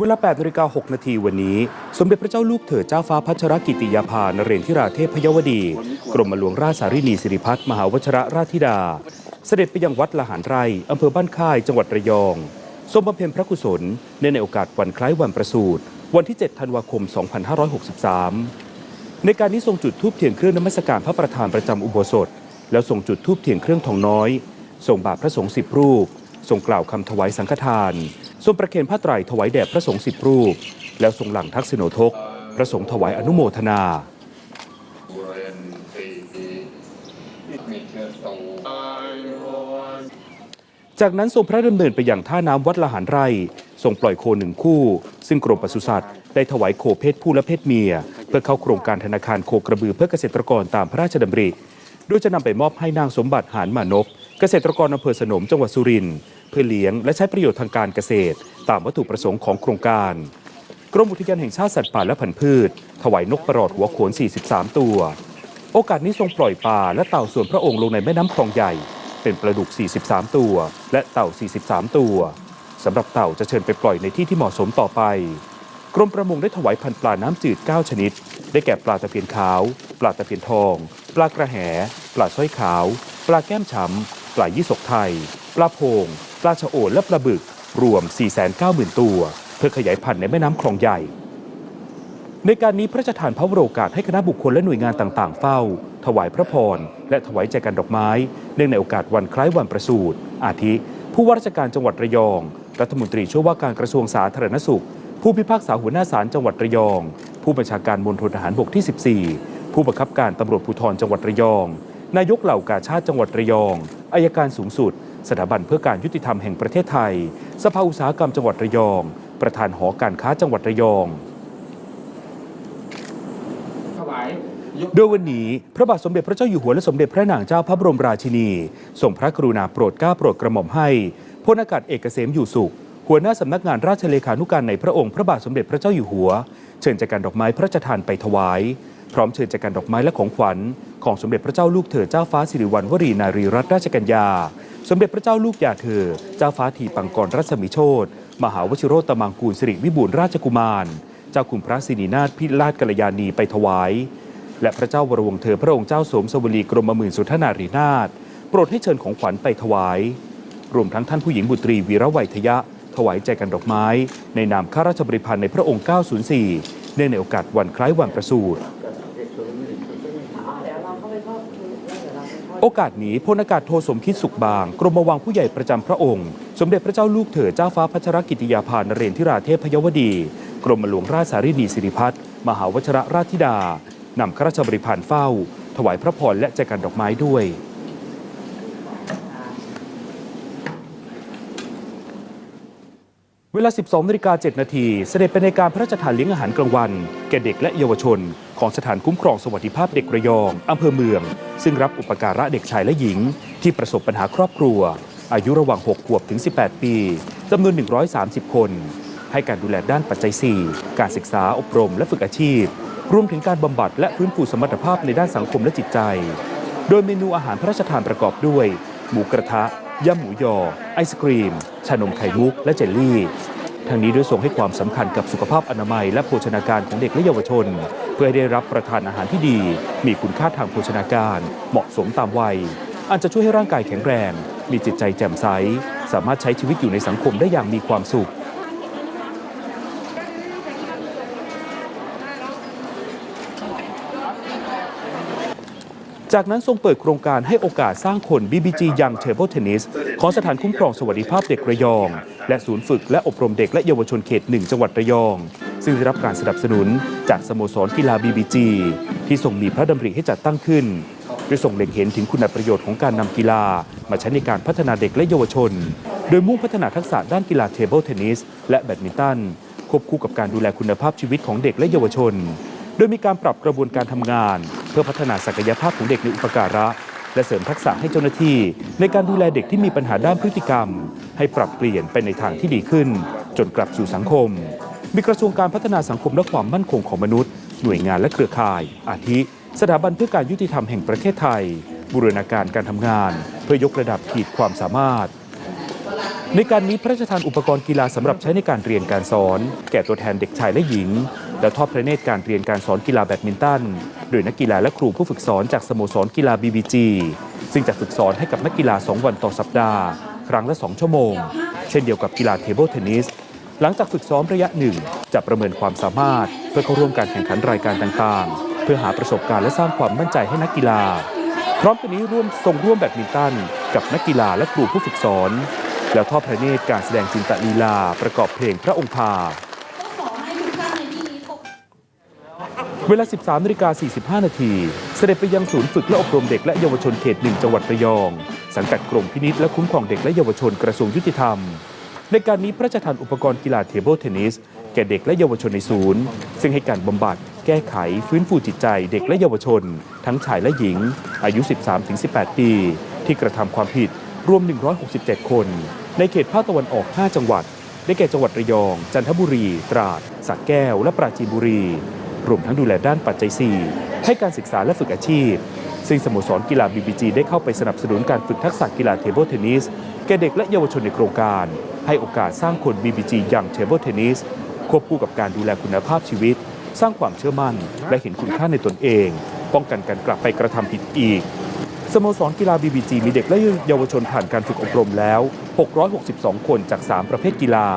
เวลา8นาฬิกา6นาทีวันนี้ สมเด็จพระเจ้าลูกเธอเจ้าฟ้าพัชรกิติยาภานเรนทิราเทพพยวดี กรมหลวงราชสารินีสิริพัฒน์มหาวชรราชธิดา เสด็จไปยังวัดละหารไร่อำเภอบ้านค่ายจังหวัดระยอง ทรงบำเพ็ญพระกุศลเนื่องในโอกาสวันคล้ายวันประสูติวันที่ 7 ธันวาคม 2563 ในการนี้ทรงจุดธูปเทียนเครื่องนมัสการพระประธานประจำอุโบสถ แล้วทรงจุดธูปเทียนเครื่องทองน้อยทรงบาทพระสงฆ์สิบรูป ทรงกล่าวคำถวายสังฆทาน ทรงประเคนผ้าไตรถวายแด่พระสงฆ์สิบรูป แล้วทรงหลังทักษิโนทก พระสงฆ์ถวายอนุโมทนาจากนั้นทรงพระดำเนินไปยังท่าน้ำวัดละหารไร่ทรงปล่อยโคหนึ่งคู่ ซึ่งกรมปศุสัตว์ได้ถวายโคเพศผู้และเพศเมีย เพื่อเข้าโครงการธนาคารโคกระบือเพื่อเกษตรกรตามพระราชดำริ โดยจะนำไปมอบให้นางสมบัติหานมานพเกษตรกรอำเภอสนมจังหวัดสุรินทร์ เพื่อเลี้ยงและใช้ประโยชน์ทางการเกษตร ตามวัตถุประสงค์ของโครงการ กรมอุทยานแห่งชาติสัตว์ป่าและพันธุ์พืช ถวายนกประหลอดหัวโขน 43 ตัว โอกาสนี้ทรงปล่อยปลาและเต่าส่วนพระองค์ลงในแม่น้ำคลองใหญ่ เป็นปลาดุก 43 ตัว และเต่า 43 ตัวสำหรับเต่าจะเชิญไปปล่อยในที่ที่เหมาะสมต่อไป กรมประมงได้ถวายพันธุ์ปลาน้ำจืด 9 ชนิด ได้แก่ปลาตะเพียนขาว ปลาตะเพียนทอง ปลากระแห ปลาสร้อยขาว ปลาแก้มช้ำ ปลายี่สกไทย ปลาโพง ปลาชะโอนและปลาบึก รวม 490,000 ตัว เพื่อขยายพันธุ์ในแม่น้ำคลองใหญ่ ในการนี้พระราชทานพระวโรกาสให้คณะบุคคลและหน่วยงานต่างๆ เฝ้า ถวายพระพร และถวายแจกันดอกไม้ เนื่องในโอกาสวันคล้ายวันประสูติอาทิ ผู้ว่าราชการจังหวัดระยอง รัฐมนตรีช่วยว่าการกระทรวงสาธารณสุข ผู้พิพากษาหัวหน้าศาลจังหวัดระยอง ผู้บัญชาการมณฑลทหารบกที่ 14 ผู้บังคับการตำรวจภูธรจังหวัดระยองนายกเหล่ากาชาติจังหวัดระยอง อายการสูงสุด สถาบันเพื่อการยุติธรรมแห่งประเทศไทย สภาอุตสาหกรรมจังหวัดระยอง ประธานหอการค้าจังหวัดระยองถวายโดยวันนี้พระบาทสมเด็จพระเจ้าอยู่หัวและสมเด็จพระนางเจ้าพระบรมราชินีทรงพระกรุณาโปรดเกล้าโปรดกระหม่อมให้พลอากาศเอกเกษมอยู่สุข หัวหน้าสำนักงานราชเลขานุการในพระองค์พระบาทสมเด็จพระเจ้าอยู่หัว เชิญจากการดอกไม้พระราชทานไปถวาย พร้อมเชิญจากการดอกไม้และของขวัญ ของสมเด็จพระเจ้าลูกเธอเจ้าฟ้าสิริวัณวรีนารีรัตนราชกัญญา สมเด็จพระเจ้าลูกยาเธอ เจ้าฟ้าทีปังกรรัศมีโชตมหาวชิโรตมังกูลสิริวิบูลราชกุมาร เจ้าคุณพระสินีนาถพิราชกัลยาณีไปถวาย และพระเจ้าวรวงเธอพระองค์เจ้าสมสวลีกรมหมื่นสุทนารีนาถโปรดให้เชิญของขวัญไปถวาย รวมทั้งท่านผู้หญิงบุตรีวีระไวยทยะ ถวายใจกันดอกไม้ ในนามข้าราชบริพันในพระองค์ 904 เนื่องในโอกาสวันคล้ายวันประสูติ โอกาสนี้พลอากาศโทสมคิดสุขบาง กรมวังผู้ใหญ่ประจำพระองค์ สมเด็จพระเจ้าลูกเธอเจ้าฟ้าพัชรกิติยาภานเรนทิราเทพยวดี กรมหลวงราชสารินีสิริพัฒน์มหาวชรราชธิดานำข้าราชบริพารเฝ้า ถวายพระพรและแจกันดอกไม้ด้วย เวลา 12นาฬิกา7นาที เสด็จไปในการพระราชทานเลี้ยงอาหารกลางวัน แก่เด็กและเยาวชน ของสถานคุ้มครองสวัสดิภาพเด็กระยอง อำเภอเมือง ซึ่งรับอุปการะเด็กชายและหญิง ที่ประสบปัญหาครอบครัว อายุระหว่าง 6 ขวบถึง 18 ปีจำนวน 130 คน ให้การดูแลด้านปัจจัย 4 การศึกษาอบรมและฝึกอาชีพ รวมถึงการบำบัดและฟื้นฟูสมรรถภาพในด้านสังคมและจิตใจ โดยเมนูอาหารพระราชทานประกอบด้วย หมูกระทะ ยำหมูยอ ไอศกรีม ชานมไข่มุก และเจลลี่ทั้งนี้ด้วยทรงให้ความสำคัญกับสุขภาพอนามัยและโภชนาการของเด็กและเยาวชน เพื่อให้ได้รับประทานอาหารที่ดี มีคุณค่าทางโภชนาการ เหมาะสมตามวัยอาจจะช่วยให้ร่างกายแข็งแรง มีจิตใจแจ่มใส สามารถใช้ชีวิตอยู่ในสังคมได้อย่างมีความสุข จากนั้นทรงเปิดโครงการให้โอกาสสร้างคน BBG Young Table Tennis ของสถานคุ้มครองสวัสดิภาพเด็กระยอง และศูนย์ฝึกและอบรมเด็กและเยาวชนเขตหนึ่งจังหวัดระยอง ซึ่งได้รับการสนับสนุนจากสโมสรกีฬา BBG ที่ทรงมีพระดำริให้จัดตั้งขึ้นโดยทรงเล็งเห็นถึงคุณประโยชน์ของการนำกีฬา มาใช้ในการพัฒนาเด็กและเยาวชน โดยมุ่งพัฒนาทักษะด้านกีฬาเทเบิลเทนนิสและแบดมินตันควบคู่กับการดูแลคุณภาพชีวิตของเด็กและเยาวชน โดยมีการปรับกระบวนการทำงาน เพื่อพัฒนาศักยภาพของเด็กในอุปการะ และเสริมทักษะให้เจ้าหน้าที่ ในการดูแลเด็กที่มีปัญหาด้านพฤติกรรม ให้ปรับเปลี่ยนไปในทางที่ดีขึ้น จนกลับสู่สังคม มีกระทรวงการพัฒนาสังคมและความมั่นคงของมนุษย์ หน่วยงานและเครือข่าย อาทิ สถาบันเพื่อการยุติธรรมแห่งประเทศไทย บูรณาการการทำงาน เพื่อยกระดับขีดความสามารถในการนี้พระราชทานอุปกรณ์กีฬาสำหรับใช้ในการเรียนการสอน แก่ตัวแทนเด็กชายและหญิง และทอดพระเนตรการเรียนการสอนกีฬาแบดมินตัน โดยนักกีฬาและครูผู้ฝึกสอนจากสโมสรกีฬา BBG ซึ่งจะฝึกสอนให้กับนักกีฬา 2 วันต่อสัปดาห์ ครั้งละ 2 ชั่วโมง เช่นเดียวกับกีฬาเทเบิลเทนนิสหลังจากฝึกซ้อมระยะหนึ่งจะประเมินความสามารถ เพื่อเข้าร่วมการแข่งขันรายการต่างๆ เพื่อหาประสบการณ์และสร้างความมั่นใจให้นักกีฬา พร้อมกันนี้ร่วมทรงร่วมแบดมินตัน กับนักกีฬาและครูผู้ฝึกสอน แล้วทอดพระเนตรการแสดงจินตลีลาประกอบเพลงพระองค์พา ขอให้ทุกท่านในที่นี้พบ เวลา 13นาฬิกา45 นาที เสด็จไปยังศูนย์ฝึกและอบรมเด็กและเยาวชนเขตหนึ่งจังหวัดระยอง สังกัดกรมพินิษและคุ้มครองเด็กและเยาวชนกระทรวงยุติธรรม ในการนี้พระราชทานอุปกรณ์กีฬาเทเบิลเทนนิส แก่เด็กและเยาวชนในศูนย์ ซึ่งให้การบำบัด แก้ไข ฟื้นฟูจิตใจ เด็กและเยาวชน ทั้งชายและหญิง อายุ 13-18 ปี ที่กระทำความผิดรวม 167 คน ในเขตภาคตะวันออก 5 จังหวัด ได้แก่จังหวัดระยอง จันทบุรี ตราดสระแก้ว และปราจีนบุรี รวมทั้งดูแลด้านปัจจัย 4 ให้การศึกษาและฝึกอาชีพ ซึ่งสโมสรกีฬา BBG ได้เข้าไปสนับสนุนการฝึกทักษะกีฬาเทเบิลเทนนิสแก่เด็กและเยาวชนในโครงการ ให้โอกาสสร้างคน BBG อย่างเทเบิลเทนนิสควบคู่กับการดูแลคุณภาพชีวิต สร้างความเชื่อมั่น และเห็นคุณค่าในตนเอง ป้องกันการกลับไปกระทำผิดอีกสโมสรกีฬา BBG มีเด็กและเยาวชนผ่านการฝึกอบรมแล้ว 662 คนจาก 3 ประเภทกีฬา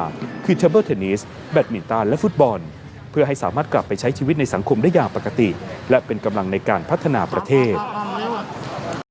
คือเทเบิลเทนนิส แบดมินตัน และฟุตบอล เพื่อให้สามารถกลับไปใช้ชีวิตในสังคมได้อย่างปกติ และเป็นกำลังในการพัฒนาประเทศ